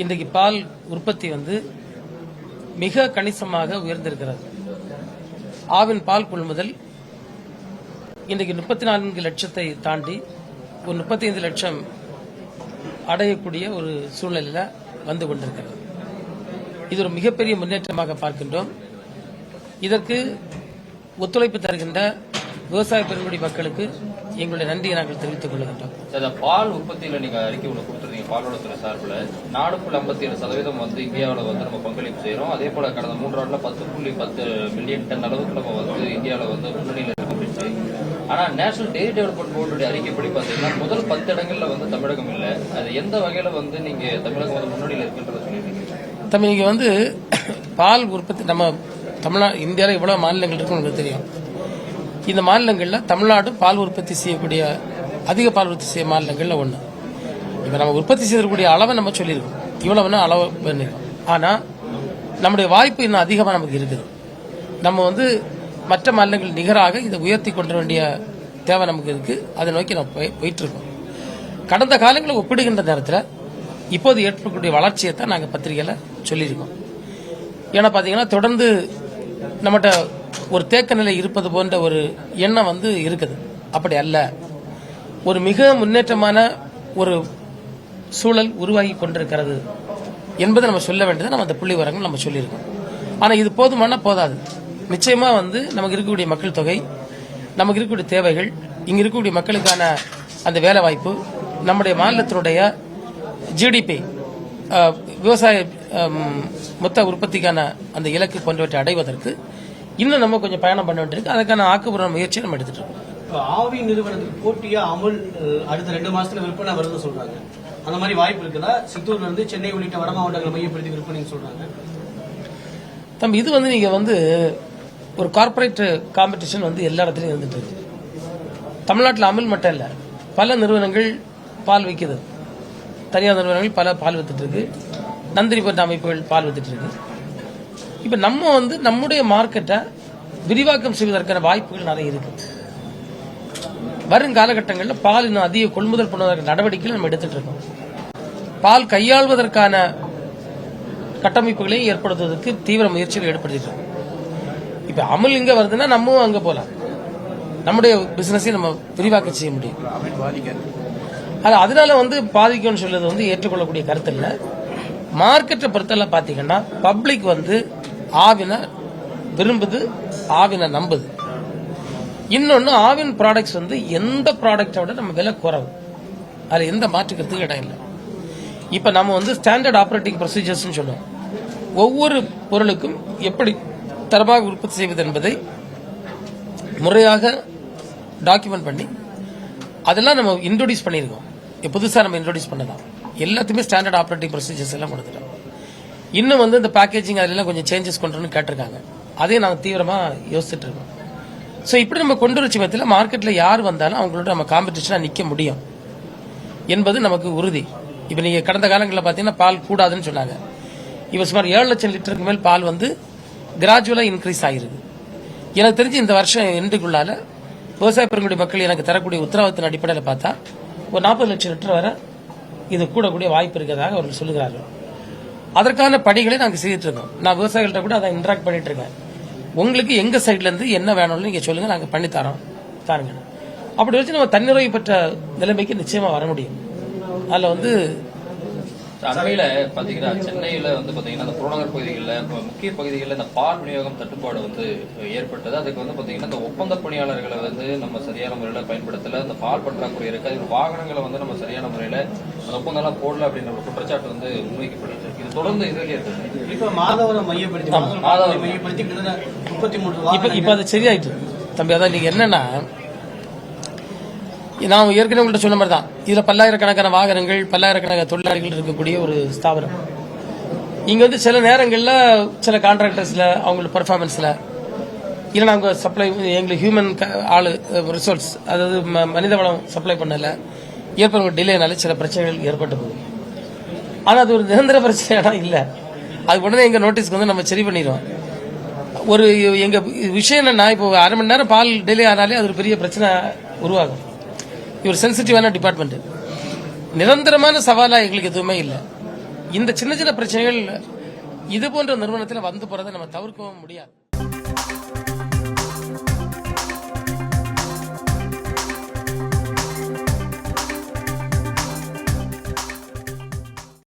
இன்றைக்கு பால் உற்பத்தி வந்து மிக கணிசமாக உயர்ந்திருக்கிறது. ஆவின் பால் கொள்முதல் இன்றைக்கு முப்பத்தி நான்கு லட்சத்தை தாண்டி ஒரு முப்பத்தைந்து லட்சம் அடையக்கூடிய ஒரு சூழ்நிலையில் வந்து கொண்டிருக்கிறது. இது ஒரு மிகப்பெரிய முன்னேற்றமாக பார்க்கின்றோம். இதற்கு ஒத்துழைப்பு தருகின்ற விவசாய பெருங்குடி மக்களுக்கு எங்களுடைய நன்றியை நாங்கள் தெரிவித்துக் கொள்கின்றோம் இந்த பால் உற்பத்தியில நீங்க அறிக்கை ஒன்று கொடுத்துருந்தீங்க பால்வளத்துறை சார்பில். நாலு புள்ளி ஐம்பத்தி ஏழு சதவீதம் வந்து இந்தியாவில் வந்து நம்ம பங்களிப்பு செய்யறோம் அதே போல கடந்த மூன்றாண்டுல பத்து புள்ளி பத்து மில்லியன் டன் அளவுக்கு நம்ம வந்து இந்தியாவில் வந்து முன்னணியில் இருக்கோம் அப்படின்னு சொல்லி. ஆனா நேஷனல் டெய்ரி டெவலப்மெண்ட் போர்டுடைய அறிக்கைப்படி பாத்தீங்கன்னா முதல் பத்து இடங்கள்ல வந்து தமிழகம் இல்ல. அது எந்த வகையில வந்து நீங்க தமிழகம் வந்து முன்னணியில் இருக்குன்றத சொல்லியிருக்கீங்க? தம்பி நீங்க வந்து பால் உற்பத்தி நம்ம தமிழ்நாடு இந்தியாவில் இவ்வளவு மாநிலங்கள் இருக்குன்னு உங்களுக்கு தெரியும். இந்த மாநிலங்களில் தமிழ்நாடு பால் உற்பத்தி செய்யக்கூடிய அதிக பால் உற்பத்தி செய்ய மாநிலங்களில் ஒன்று இப்போ நம்ம உற்பத்தி செய்யக்கூடிய அளவை நம்ம சொல்லியிருக்கோம். இவ்வளவுனா அளவு பண்ணிருக்கோம் ஆனால் நம்முடைய வாய்ப்பு இன்னும் அதிகமாக நமக்கு இருக்குது. நம்ம வந்து மற்ற மாநிலங்கள் நிகராக இதை உயர்த்தி கொண்டு வேண்டிய தேவை நமக்கு இருக்குது அதை நோக்கி நம்ம போய்- போயிட்டுருக்கோம். கடந்த காலங்களில் ஒப்பிடுகின்ற நேரத்தில் இப்போது ஏற்படக்கூடிய வளர்ச்சியை தான் நாங்கள் பத்திரிகையில் சொல்லியிருக்கோம். ஏன்னா பார்த்தீங்கன்னா தொடர்ந்து நம்மகிட்ட ஒரு தேக்க நிலை இருப்பது போன்ற ஒரு எண்ணம் வந்து இருக்குது. அப்படி அல்ல. ஒரு மிக முன்னேற்றமான ஒரு சூழல் உருவாகி கொண்டிருக்கிறது என்பதை நம்ம சொல்ல வேண்டியது நம்ம அந்த புள்ளி வரங்கள் நம்ம சொல்லியிருக்கோம். ஆனால் இது போதுமான போதாது. நிச்சயமாக வந்து நமக்கு இருக்கக்கூடிய மக்கள் தொகை நமக்கு இருக்கக்கூடிய தேவைகள் இங்கே இருக்கக்கூடிய மக்களுக்கான அந்த வேலை வாய்ப்பு நம்முடைய மாநிலத்தினுடைய ஜிடிபி விவசாய மொத்த உற்பத்திக்கான அந்த இலக்கு போன்றவற்றை அடைவதற்கு இன்னும் நம்ம கொஞ்சம் பயணம் பண்ண வேண்டியிருக்கு. அதுக்கான ஆக்கப்பூர்வ முயற்சியை நம்ம எடுத்துட்டு இருக்கோம் இப்ப ஆவி நிறுவனத்துக்கு போட்டியா அமுல் அடுத்த ரெண்டு மாசத்துல விற்பனை வருதுன்னு சொல்றாங்க. அந்த மாதிரி வாய்ப்பு இருக்குதா? சித்தூர்ல இருந்து சென்னை உள்ளிட்ட வட மாவட்டங்களை மையப்படுத்தி விற்பனை சொல்றாங்க. தம்பி இது வந்து நீங்க வந்து ஒரு கார்ப்பரேட் காம்படிஷன் வந்து எல்லா இடத்துலயும் இருந்துட்டு இருக்கு. தமிழ்நாட்டில் அமுல் மட்டும் இல்ல பல நிறுவனங்கள் பால் விற்குது தனியார் நிறுவனங்கள் பல பால் வித்துட்டு இருக்கு. நந்தினி போன்ற அமைப்புகள் பால் வித்துட்டு இருக்கு. இப்ப நம்ம வந்து நம்முடைய மார்க்கெட்டை விரிவாக்கம் செய்வதற்கான வாய்ப்புகள் நிறைய இருக்கு. வரும் காலகட்டங்களில் பால் இன்னும் அதிக கொள்முதல் பண்ணுவதற்கான நடவடிக்கைகள் நம்ம எடுத்துட்டு இருக்கோம். பால் கையாள்வதற்கான கட்டமைப்புகளை ஏற்படுத்துவதற்கு தீவிர முயற்சிகள் ஏற்படுத்திட்டோம் இப்ப அமுல் இங்க வருதுன்னா நம்மவும் அங்க போலாம். நம்முடைய பிசினஸையும் நம்ம விரிவாக்க செய்ய முடியும். அது அதனால வந்து பாதிக்கும்னு சொல்றது வந்து ஏற்றுக்கொள்ளக்கூடிய கருத்து இல்லை. மார்க்கெட்டை பொறுத்தல பாத்தீங்கன்னா பப்ளிக் வந்து ஆவினை விரும்புது ஆவினை நம்புது. இன்னொன்று ஆவின் ப்ராடக்ட்ஸ் வந்து எந்த ப்ராடக்டை விட நம்ம விலை குறைவு. அதில் எந்த மாற்றுக்கிறதுக்கு இடம் இல்லை. இப்போ நம்ம வந்து ஸ்டாண்டர்ட் ஆப்ரேட்டிங் ப்ரொசீஜர்ஸ்னு சொல்லுவோம். ஒவ்வொரு பொருளுக்கும் எப்படி தரமாக உற்பத்தி செய்வது என்பதை முறையாக டாக்குமெண்ட் பண்ணி அதெல்லாம் நம்ம இன்ட்ரோடியூஸ் பண்ணியிருக்கோம். புதுசாக நம்ம இன்ட்ரோடியூஸ் பண்ணலாம். எல்லாத்தையுமே ஸ்டாண்டர்ட் ஆப்ரேட்டிங் ப்ரொசீஜர்ஸ் எல்லாம் கொடுத்துட்டோம். இன்னும் வந்து இந்த பேக்கேஜிங் அதெல்லாம் கொஞ்சம் சேஞ்சஸ் கொண்டு வரணும்னு கேட்டிருக்காங்க. அதையும் நாங்கள் தீவிரமாக யோசிச்சுட்டு இருக்கோம். ஸோ இப்படி நம்ம கொண்டு வர பட்சத்தில் மார்க்கெட்டில் யார் வந்தாலும் அவங்களோட நம்ம காம்படிஷனாக நிற்க முடியும் என்பது நமக்கு உறுதி. இப்போ நீங்கள் கடந்த காலங்களில் பார்த்தீங்கன்னா பால் கூடாதுன்னு சொன்னாங்க. இப்போ சுமார் ஏழு லட்சம் லிட்டருக்கு மேல் பால் வந்து கிராஜுவலாக இன்க்ரீஸ் ஆகிருக்கு எனக்கு தெரிஞ்சு இந்த வருஷம் எண்டுக்குள்ளால விவசாய பெருங்குடி மக்கள் எனக்கு தரக்கூடிய உத்தரவாதத்தின் அடிப்படையில் பார்த்தா ஒரு நாற்பது லட்சம் லிட்டர் வரை இது கூடக்கூடிய வாய்ப்பு இருக்கிறதாக அவர்கள் சொல்லுகிறார்கள். அதற்கான பணிகளை நாங்கள் செய்துட்டு இருக்கோம் நான் விவசாயிகள்ட்ட கூட அதை இன்ட்ராக்ட் பண்ணிட்டு இருக்கேன். உங்களுக்கு எங்க சைட்ல இருந்து என்ன வேணும்னு நீங்க சொல்லுங்க நாங்க பண்ணி தரோம். தாருங்க. அப்படி வச்சு நம்ம தன்னிறைவு பெற்ற நிலைமைக்கு நிச்சயமா வர முடியும். அதுல வந்து அண்மையில பாத்தீங்கன்னா சென்னையில வந்து பாத்தீங்கன்னா அந்த புறநகர் பகுதிகளில் முக்கிய பகுதிகளில் இந்த பால் விநியோகம் தட்டுப்பாடு வந்து ஏற்பட்டது. அதுக்கு வந்து பாத்தீங்கன்னா இந்த ஒப்பந்த பணியாளர்களை வந்து நம்ம சரியான முறையில பயன்படுத்தல. அந்த பால் பற்றாக்குறை இருக்கு. அது வாகனங்களை வந்து நம்ம சரியான முறையில அந்த ஒப்பந்தம்லாம் போடல அப்படின்ற ஒரு குற்றச்சாட்டு வந்து முன்வைக்கப்படுது இது தொடர்ந்து இதுலயே இருக்கு. இப்ப மாதவரம் மையப்படுத்தி மாதவரம் மையப்படுத்தி முப்பத்தி மூன்று இப்ப இப்ப அது சரியாயிட்டு தம்பி அதான் நீங்க என்னன்னா நான் ஏற்கனவே உங்கள்கிட்ட சொன்ன மாதிரி தான் இதில் பல்லாயிரக்கணக்கான வாகனங்கள் பல்லாயிரக்கணக்கான தொழிலாளிகள் இருக்கக்கூடிய ஒரு ஸ்தாபனம். இங்கே வந்து சில நேரங்களில் சில கான்ட்ராக்டர்ஸில் அவங்களோட பர்ஃபார்மன்ஸில் இல்லை நாங்கள் சப்ளை எங்களுக்கு ஹியூமன் ஆள் ரிசோர்ஸ் அதாவது ம- மனித வளம் சப்ளை பண்ணல ஏற்படும் டிலேனால சில பிரச்சனைகள் ஏற்பட்டு போகுது. ஆனால் அது ஒரு நிரந்தர பிரச்சனையா இல்லை. அது உடனே எங்கள் நோட்டீஸ்க்கு வந்து நம்ம சரி பண்ணிடுவோம் ஒரு எங்கள் விஷயம் என்னென்னா இப்போ அரை மணி நேரம் பால் டிலே ஆனாலே அது ஒரு பெரிய பிரச்சனை உருவாகும். இவர் ஒரு சென்சிட்டிவான டிபார்ட்மெண்ட் நிரந்தரமான சவாலா எங்களுக்கு எதுவுமே இல்லை. இந்த சின்ன சின்ன பிரச்சனைகள் இது போன்ற நிறுவனத்தில் வந்து போறதை நம்ம தவிர்க்கவும் முடியாது.